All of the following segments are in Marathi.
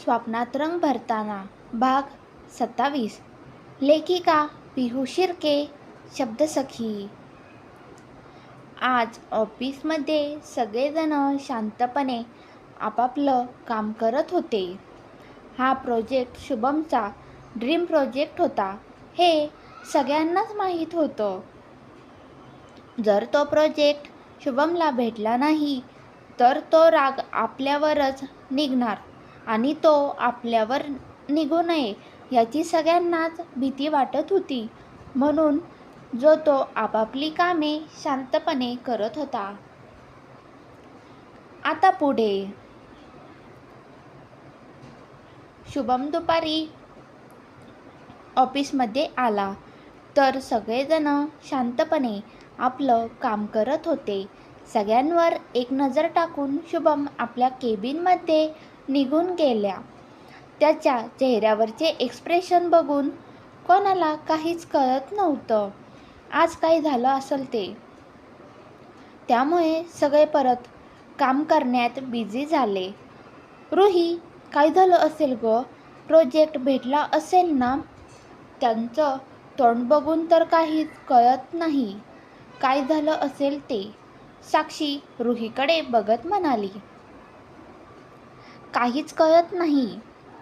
स्वप्नात रंग भरताना. भाग सत्तावीस. लेखिका पिहू शिर्के शब्दसखी. आज ऑफिसमध्ये सगळेजण शांतपणे आपापलं काम करत होते. हा प्रोजेक्ट शुभमचा ड्रीम प्रोजेक्ट होता हे सगळ्यांनाच माहीत होतं. जर तो प्रोजेक्ट शुभमला भेटला नाही तर तो राग आपल्यावरच निघणार. आणि तो आपल्यावर निघू नये याची सगळ्यांनाच भीती वाटत होती. म्हणून जो तो आपापली कामे शांतपणे करत होता. आता पुढे. शुभम दुपारी ऑफिसमध्ये आला. तर सगळेजण शांतपणे आपलं काम करत होते. सगळ्यांवर एक नजर टाकून शुभम आपल्या केबिनमध्ये निघून गेल्या. त्याच्या चेहऱ्यावरचे एक्सप्रेशन बघून कोणाला काहीच कळत नव्हतं. आज काय झालं असेल ते? त्यामुळे सगळे परत काम करण्यात बिझी झाले. रुही काय झालं असेल ग? प्रोजेक्ट भेटला असेल ना? त्यांचं तोंड बघून तर काहीच कळत नाही. काय झालं असेल ते? साक्षी रुहीकडे बघत म्हणाली. काहीच कळत नाही.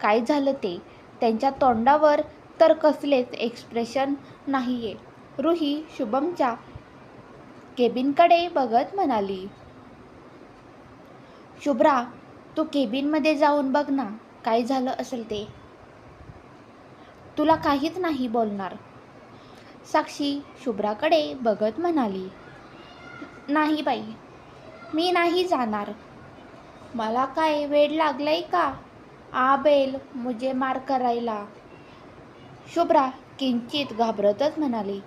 काय झालं ते? त्यांच्या तोंडावर तर कसलेच एक्सप्रेशन नाही आहे रुही शुभमच्या केबिनकडे बघत म्हणाली शुभ्रा तू केबिनमध्ये जाऊन बघ ना काय झालं असेल ते. तुला काहीच नाही बोलणार. साक्षी शुभ्राकडे बघत म्हणाली नाही बाई मी नाही जाणार. मला काय वेळ लागलाय का? आ बेल मुझे मार करायला. शुभ्रा किंचित घाबरतच म्हणाली.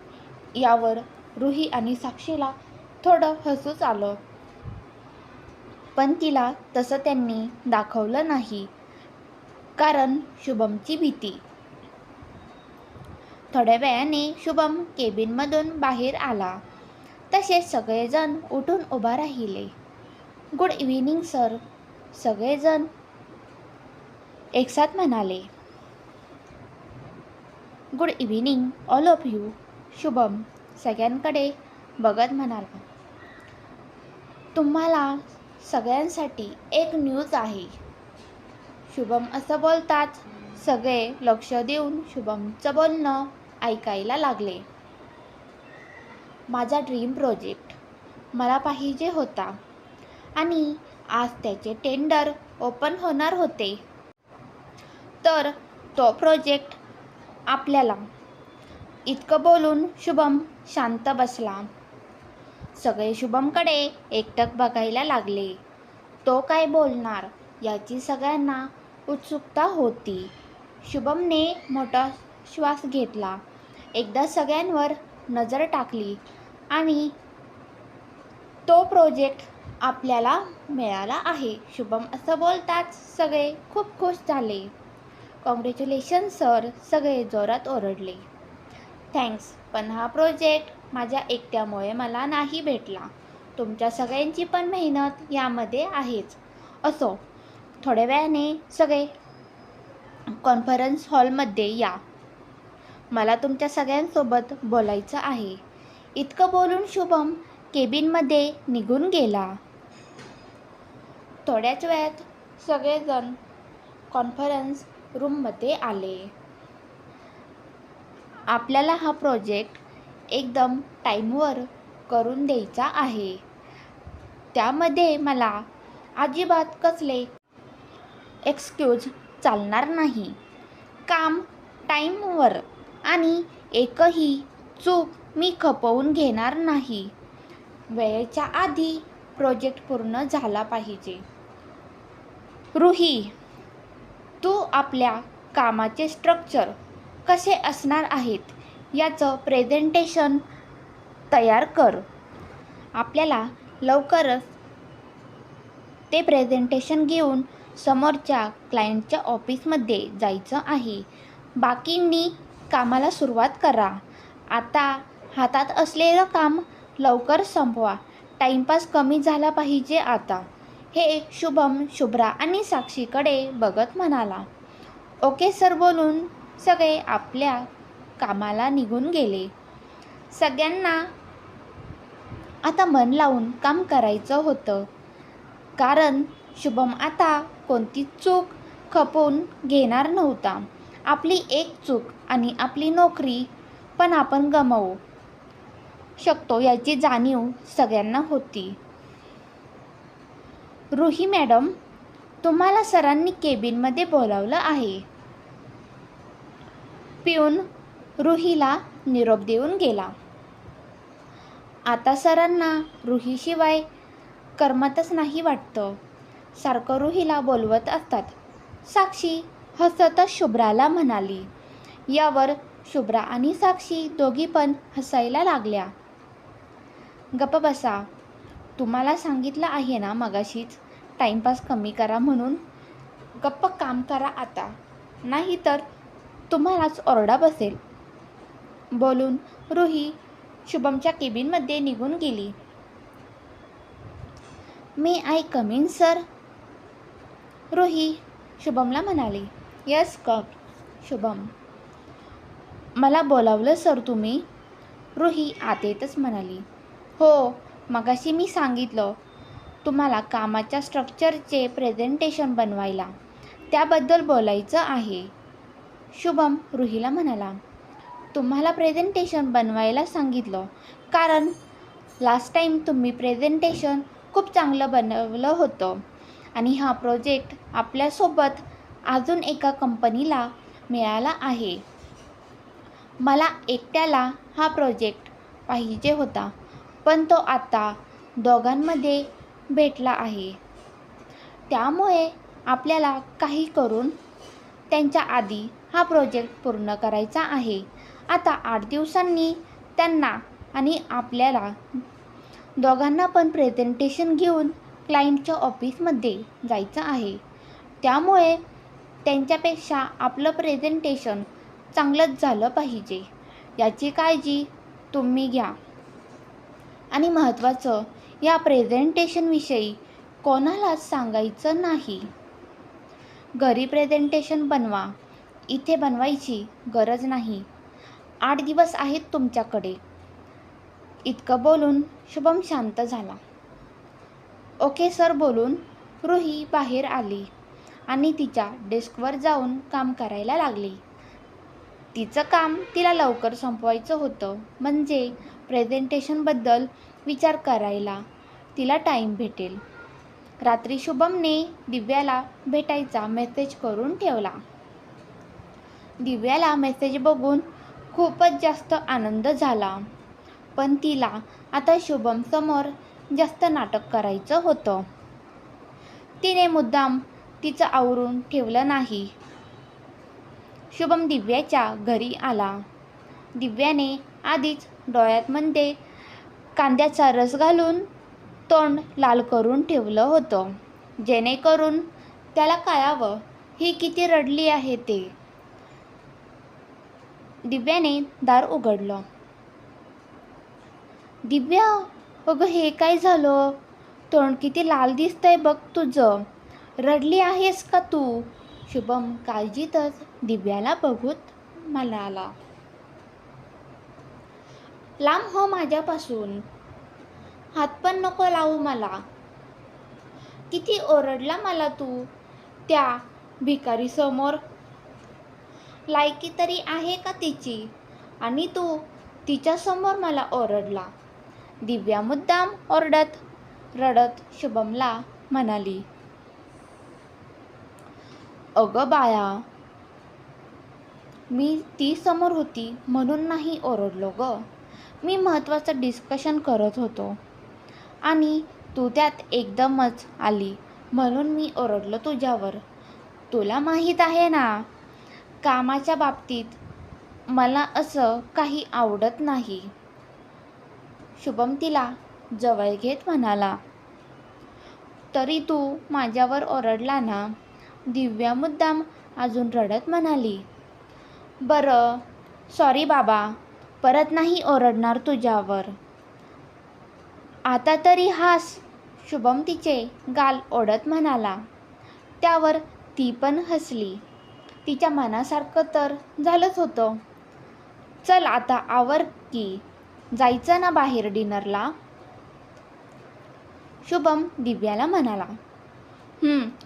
यावर रुही आणि साक्षीला थोडं हसूच आलं. पण तिला तसं त्यांनी दाखवलं नाही कारण शुभमची भीती. थोड्या वेळाने शुभम केबिनमधून बाहेर आला. तसेच सगळेजण उठून उभा राहिले. Good evening sir. सगळेजण एकसाथ म्हणाले good evening all of you Shubham सगळ्यांकडे बघत म्हणाला. तुम्हाला सगळ्यांसाठी एक न्यूज आहे. शुभम असं बोलताच सगळे लक्ष देऊन शुभमचं बोलणं ऐकायला लागले. माझा ड्रीम प्रोजेक्ट मला पाहिजे होता आणि आज त्याचे टेंडर ओपन होणार होते. तर तो प्रोजेक्ट आपल्याला इतकं बोलून शुभम शांत बसला. सगळे शुभमकडे एकटक बघायला लागले. तो काय बोलणार याची सगळ्यांना उत्सुकता होती. शुभमने मोठा श्वास घेतला. एकदा सगळ्यांवर नजर टाकली आणि तो प्रोजेक्ट आपल्याला मिळाला आहे. शुभम असं बोलताच सगळे खूप खुश झाले. कॉंग्रॅच्युलेशन सर सगळे जोरात ओरडले. थँक्स पण हा प्रोजेक्ट माझ्या एकट्यामुळे मला नाही भेटला. तुमच्या सगळ्यांची पण मेहनत यामध्ये आहेच. असो थोड्या वेळाने सगळे कॉन्फरन्स हॉलमध्ये या. मला तुमच्या सगळ्यांसोबत बोलायचं आहे. इतकं बोलून शुभम केबिनमध्ये निघून गेला. थोड्याच वेळात सगळेजण कॉन्फरन्स रूममध्ये आले. आपल्याला हा प्रोजेक्ट एकदम टाईमवर करून द्यायचा आहे. त्यामध्ये मला अजिबात कसले एक्सक्यूज चालणार नाही. काम टाईमवर आणि एकही चूक मी खपवून घेणार नाही. वेळेच्या आधी प्रोजेक्ट पूर्ण झाला पाहिजे. रुही तू आपल्या कामाचे स्ट्रक्चर कसे असणार आहेत याचं प्रेझेंटेशन तयार कर. आपल्याला लवकरच ते प्रेझेंटेशन घेऊन समोरच्या क्लायंटच्या ऑफिसमध्ये जायचं आहे. बाकींनी कामाला सुरुवात करा. आता हातात असलेलं काम लवकर संपवा. टाईमपास कमी झाला पाहिजे आता. हे शुभम शुभ्रा आणि साक्षीकडे बघत म्हणाला ओके सर बोलून सगळे आपल्या कामाला निघून गेले. सगळ्यांना आता मन लावून काम करायचं होतं. कारण शुभम आता कोणती चूक खपवून घेणार नव्हता. आपली एक चूक आणि आपली नोकरी पण आपण गमावू शकतो याची जाणीव सगळ्यांना होती. रुही मॅडम तुम्हाला सरांनी केबिनमध्ये बोलावलं आहे. पिऊन रुहीला निरोप देऊन गेला. आता सरांना रुहीशिवाय करमतच नाही वाटतं. सारखं रुहीला बोलवत असतात. साक्षी हसतच शुभ्राला म्हणाली. यावर शुभ्रा आणि साक्षी दोघी पण हसायला लागल्या. गप बसा. तुम्हाला सांगितलं आहे ना मगाशीच टाईमपास कमी करा म्हणून. गप्प काम करा आता. नाही तर तुम्हालाच ओरडा बसेल. बोलून रुही शुभमच्या केबिनमध्ये निघून गेली. मी I come in sir Ruhi शुभमला म्हणाली. यस कप शुभम मला बोलावलं सर तुम्ही. रुही आत येतच म्हणाली. हो मगाशी मी सांगितलं तुम्हाला कामाच्या स्ट्रक्चरचे प्रेझेंटेशन बनवायला. त्याबद्दल बोलायचं आहे. शुभम रुहीला म्हणाला तुम्हाला प्रेझेंटेशन बनवायला सांगितलं. कारण लास्ट टाईम तुम्ही प्रेझेंटेशन खूप चांगलं बनवलं होतं. आणि हा प्रोजेक्ट आपल्यासोबत अजून एका कंपनीला मिळाला आहे. मला एकट्याला हा प्रोजेक्ट पाहिजे होता. पण तो आता दोघांमध्ये भेटला आहे. त्यामुळे आपल्याला काही करून त्यांच्या आधी हा प्रोजेक्ट पूर्ण करायचा आहे. आता आठ दिवसांनी त्यांना आणि आपल्याला दोघांना पण प्रेझेंटेशन घेऊन क्लायंटच्या ऑफिसमध्ये जायचं आहे. त्यामुळे त्यांच्यापेक्षा आपलं प्रेझेंटेशन चांगलंच झालं पाहिजे. याची काळजी तुम्ही घ्या. आणि महत्त्वाचं या प्रेझेंटेशनविषयी कोणालाच सांगायचं नाही. घरी प्रेझेंटेशन बनवा इथे बनवायची गरज नाही. आठ दिवस आहेत तुमच्याकडे. इतकं बोलून शुभम शांत झाला. ओके सर बोलून रुही बाहेर आली आणि तिच्या डेस्कवर जाऊन काम करायला लागली. तिचं काम तिला लवकर संपवायचं होतं म्हणजे प्रेझेंटेशनबद्दल विचार करायला तिला टाईम भेटेल. रात्री शुभमने दिव्याला भेटायचा मेसेज करून ठेवला. दिव्याला मेसेज बघून खूपच जास्त आनंद झाला. पण तिला आता शुभमसमोर जास्त नाटक करायचं होतं. तिने मुद्दाम तिचं आवरून ठेवलं नाही. शुभम दिव्याच्या घरी आला. दिव्याने आधीच डोळ्यातमध्ये कांद्याचा रस घालून तोंड लाल करून ठेवलं होतं. जेणेकरून त्याला कळावं ही किती रडली आहे ते. दिव्याने दार उघडलं. दिव्या अगं हे काय झालं? तोंड किती लाल दिसतंय बघ तुझं. रडली आहेस का तू? शुभम काळजीतच दिव्याला बघूत आला लांब हो माझ्यापासून. हात पण नको लावू मला. किती ओरडला मला तू त्या भिकारीसमोर लायकी तरी आहे का तिची? आणि तू तिच्यासमोर मला ओरडला. दिव्या मुद्दाम ओरडत रडत शुभमला म्हणाली. अगं बाया मी ती समोर होती म्हणून नाही ओरडलो ग. मी महत्त्वाचं डिस्कशन करत होतो. आणि तू त्यात एकदमच आली. म्हणून मी ओरडलो तुझ्यावर. तुला माहीत आहे ना कामाच्या बाबतीत मला असं काही आवडत नाही. शुभम तिला जवळ घेत म्हणाला तरी तू माझ्यावर ओरडला ना? दिव्या मुद्दाम अजून रडत म्हणाली. बरं सॉरी बाबा. परत नाही ओरडणार तुझ्यावर. आता तरी हास शुभम तिचे गाल ओढत म्हणाला. त्यावर ती पण हसली. तिच्या मनासारखं तर झालंच होतं. चल आता आवर की जायचं ना बाहेर डिनरला? शुभम दिव्याला म्हणाला.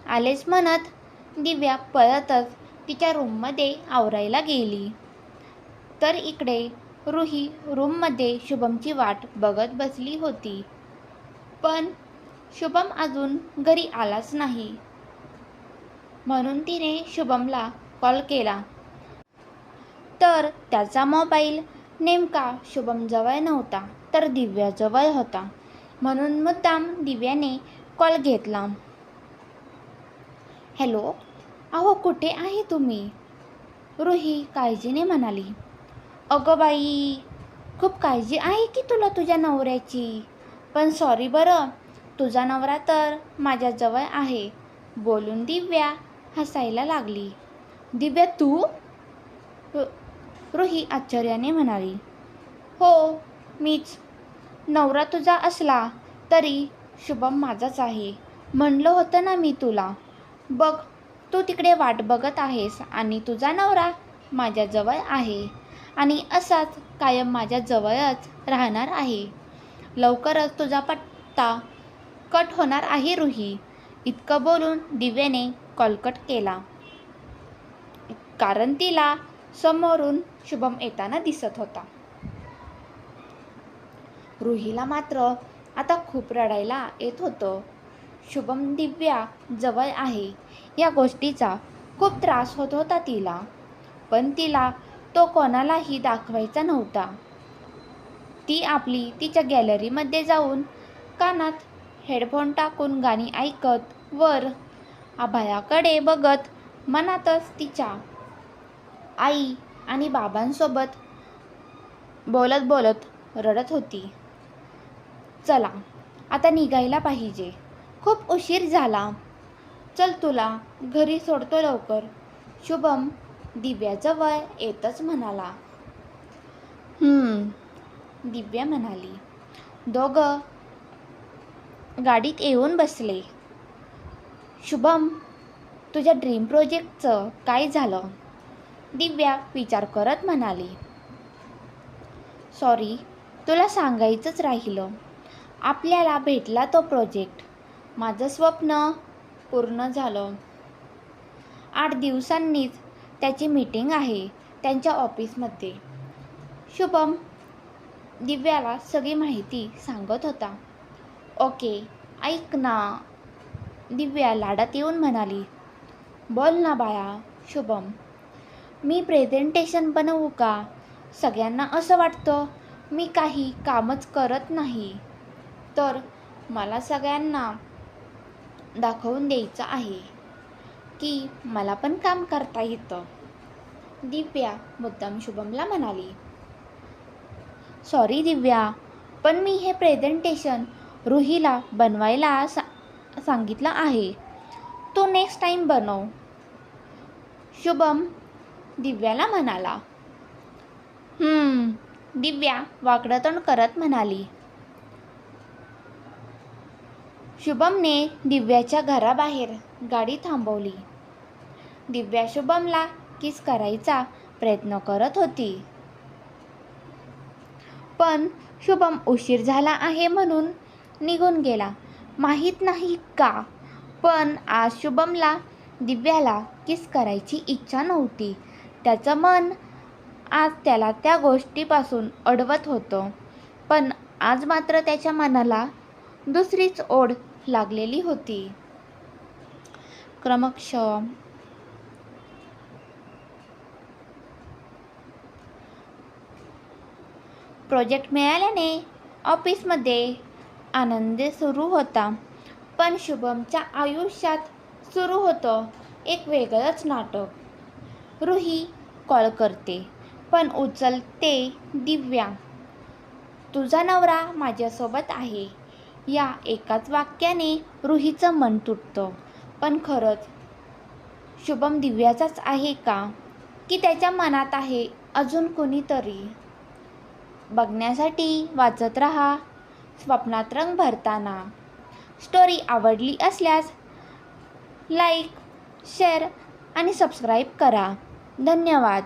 आलेच म्हणत दिव्या पळतच तिच्या रूममध्ये आवरायला गेली. तर इकडे रुही रूममध्ये शुभमची वाट बघत बसली होती. पण शुभम अजून घरी आलाच नाही. म्हणून तिने शुभमला कॉल केला. तर त्याचा मोबाईल नेमका शुभमजवळ नव्हता तर दिव्याजवळ होता. म्हणून मुद्दाम दिव्याने कॉल घेतला. हॅलो अहो कुठे आहे तुम्ही? रुही काळजीने म्हणाली. अगं बाई खूप काळजी आहे की तुला तुझ्या नवऱ्याची? पण सॉरी बरं तुझा नवरा तर माझ्याजवळ आहे. बोलून दिव्या हसायला लागली. दिव्या तू? रोही रुही आश्चर्याने म्हणाली. हो मीच. नवरा तुझा असला तरी शुभम माझाच आहे. म्हणलं होतं ना मी तुला. बघ तू तिकडे वाट बघत आहेस आणि तुझा नवरा माझ्याजवळ आहे. आणि असाच कायम माझ्याजवळच राहणार आहे. लवकरच तुझा पत्ता कट होणार आहे रुही. इतकं बोलून दिव्याने कॉलकट केला. कारण तिला समोरून शुभम येताना दिसत होता. रुहीला मात्र आता खूप रडायला येत होतं. शुभम दिव्या जवळ आहे. या गोष्टीचा खूप त्रास होत होता तिला. पण तिला तो कोणालाही दाखवायचा नव्हता. ती आपली तिच्या गॅलरीमध्ये जाऊन कानात हेडफोन टाकून गाणी ऐकत वर आभाळाकडे बघत मनातच तिच्या आई आणि बाबांसोबत बोलत बोलत रडत होती. चला आता निघायला पाहिजे. खूप उशीर झाला. चल तुला घरी सोडतो लवकर. शुभम दिव्याजवळ येतच म्हणाला. दिव्या म्हणाली दोघं गाडीत येऊन बसले. शुभम तुझ्या ड्रीम प्रोजेक्टचं काय झालं? दिव्या विचार करत म्हणाली सॉरी तुला सांगायचंच राहिलं. आपल्याला भेटला तो प्रोजेक्ट. माझं स्वप्न पूर्ण झालं. आठ दिवसांनीच त्याची मीटिंग आहे त्यांच्या ऑफिसमध्ये शुभम दिव्याला सगळी माहिती सांगत होता. ओके ऐक ना दिव्या लाडात येऊन म्हणाली. बोल ना बाळा शुभम. मी प्रेझेंटेशन बनवू का? सगळ्यांना असं वाटतं मी काही कामच करत नाही. तर मला सगळ्यांना दाखवून द्यायचं आहे. की मला पण काम करता येतं. दिव्या मुद्दाम शुभमला म्हणाली. सॉरी दिव्या पण मी हे प्रेझेंटेशन रुहीला बनवायला सा सांगितलं आहे. तो नेक्स्ट टाईम बनव. शुभम दिव्याला म्हणाला. दिव्या वाकडतण करत म्हणाली. शुभमने दिव्याच्या घराबाहेर गाडी थांबवली. दिव्या शुभमला किस करायचा प्रयत्न करत होती. पण शुभम उशीर झाला आहे म्हणून निघून गेला. माहीत नाही का? पण आज शुभमला दिव्याला किस करायची इच्छा नव्हती. त्याचं मन आज त्याला त्या गोष्टीपासून अडवत होतं. पण आज मात्र त्याच्या मनाला दुसरीच ओढ लागलेली होती. क्रमक्ष प्रोजेक्ट मिळाल्याने ऑफिसमध्ये आनंद सुरू होता. पण शुभमच्या आयुष्यात सुरू होतं एक वेगळंच नाटक. रुही कॉल करते पण उचलते दिव्या. तुझा नवरा माझ्यासोबत आहे. या एकाच वाक्याने रुहीचं मन तुटतं. पण खरंच शुभम दिव्याचाच आहे का? की त्याच्या मनात आहे अजून कोणीतरी? बघण्यासाठी वाचत रहा. स्वप्नात रंग भरताना. स्टोरी आवडली असल्यास लाईक शेअर आणि सबस्क्राईब करा. धन्यवाद.